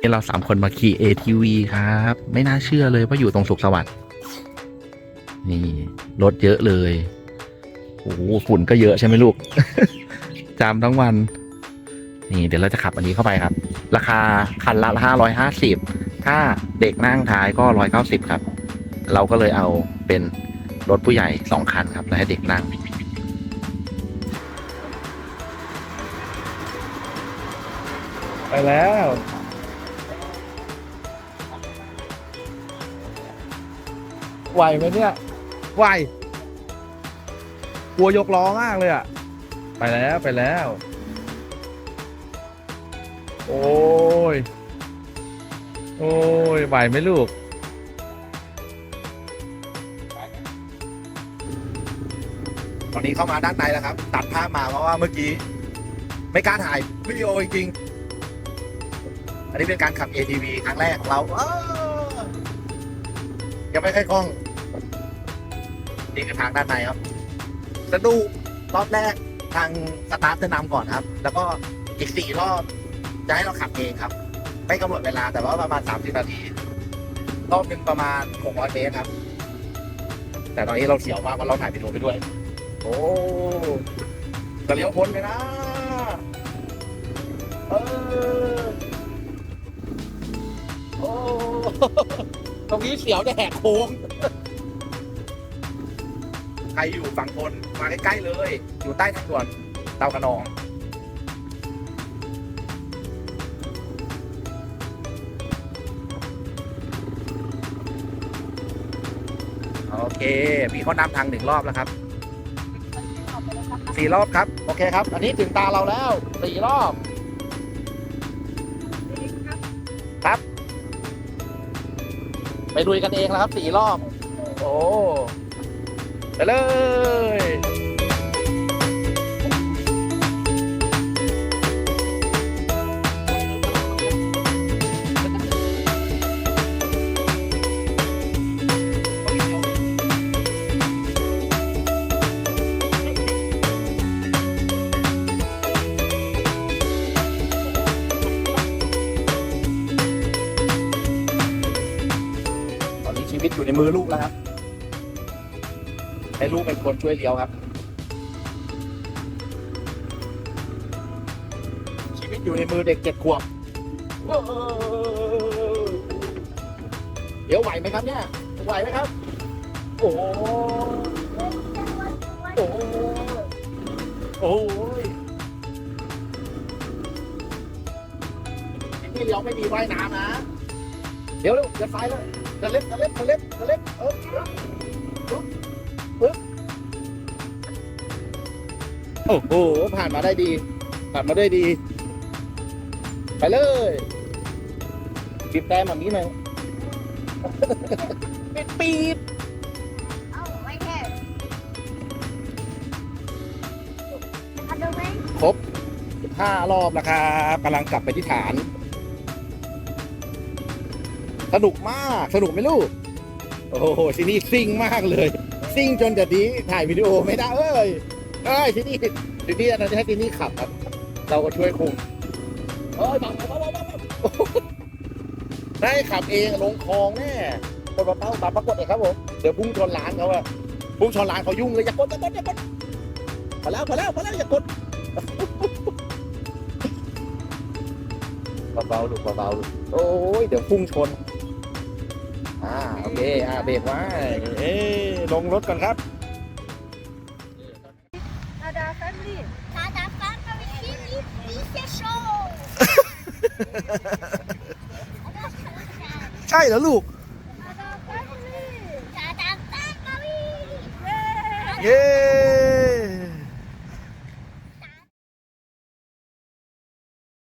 นี่เราสามคนมาขี่ ATV ครับ ไม่น่าเชื่อเลยว่าอยู่ตรงสุขสวัสดิ์นี่รถเยอะเลยโอ้โหฝุ่นก็เยอะใช่ไหมลูก จามทั้งวัน นี่ เดี๋ยวเราจะขับอันนี้เข้าไปครับ ราคาคันละห้าร้อยห้าสิบถ้าเด็กนั่งท้ายก็ร้อยเก้าสิบครับ เราก็เลยเอาเป็นรถผู้ใหญ่สองคันครับ แล้วให้เด็กนั่งไปแล้ว ไหวไหมเนี่ยไหวกลัวยกล้อมากเลยอะ ไปแล้วไปแล้ว โอ้ย โอ้ยไหวไหมลูก ตอนนี้เข้ามาด้านในแล้วครับ ตัดภาพมาเพราะว่าเมื่อกี้ ไม่กล้าถ่ายวิดีโอจริงๆอันนี้เป็นการขับ ATV ครั้งแรกของเราเออ ยังไม่ค่อยคล่องนี่คือทางด้านในครับสะดุกรอบแรกทางสตาฟจะนำก่อนครับ แล้วก็อีกสี่รอบจะให้เราขับเองครับ ไม่กำหนดเวลาแต่ว่าประมาณสามสิบนาที รอบหนึ่งประมาณหกร้อยเมตรครับ แต่ตอนนี้เราเสียวมากเพราะเราถ่ายวิดีโอไปด้วย โอ้จะเลี้ยวพ้นไปนะ ตรงนี้เสียวจะแหกโค้งใครอยู่ฝั่งทนมาใกล้ๆเลย อยู่ใต้ทางด่วนเตากระนอง โอเค พี่เขานำทางหนึ่งรอบแล้วครับสี่รอบครับ โอเคครับ อันนี้ถึงตาเราแล้วสี่รอบ ครับ ไปลุยกันเองแล้วครับสี่รอบ โอ้ไปเลย ชีวิตอยู่ในมือลูกแล้วครับ ให้ลูกเป็นคนช่วยเลี้ยวครับ ชีวิตอยู่ในมือเด็กเจ็ดขวบเดี๋ยวไหวไหมครับเนี่ย ไหวไหมครับ โอ้โหโอ้โหโอ้ยที่เลี้ยวไม่มีว่ายน้ำนะ เดี๋ยวเร็วเดี๋ยวซ้ายเลย เดินเล็บเดินเล็บเดินเล็บเดินเล็บเออปึ๊บปึ๊บโอ้โหผ่านมาได้ดี ผ่านมาได้ดี ไปเลยบีบแต่แบบนี้หน่อยปิดปีดเอ้าไม่แค่อันเดอร์ไหมครบห้ารอบนะครับกำลังกลับไปที่ฐาน สนุกมาก สนุกไหมลูก โอ้โหที่นี่ซิ่งมากเลย ซิ่งจนจะดีถ่ายวิดีโอไม่ได้เอ้ยเอ้ยที่นี่ที่นี่เราจะให้ที่นี่ขับครับ เราก็ช่วยคุมเอ้ยบังบังบังได้ขับเองลงคลองแน่กดมาเป้ามาปรากฏเลยครับผมเดี๋ยวพุ่งชนร้านเขาอะพุ่งชนร้านเขายุ่งเลยอย่ากดอย่ากดอย่ากดพอแล้วพอแล้วพอแล้วอย่ากดเบาๆลูกเบาๆลูกโอ้ยเดี๋ยวพุ่งชน อ่าโอเคอ่าเบรกไว้เอ้ยลงรถก่อนครับทาดาแฟมิลี่ทาดาแฟมิลี่มีเซโชใช่แล้วลูกทาดาแฟมิลี่ทาดาแฟมิลี่เย้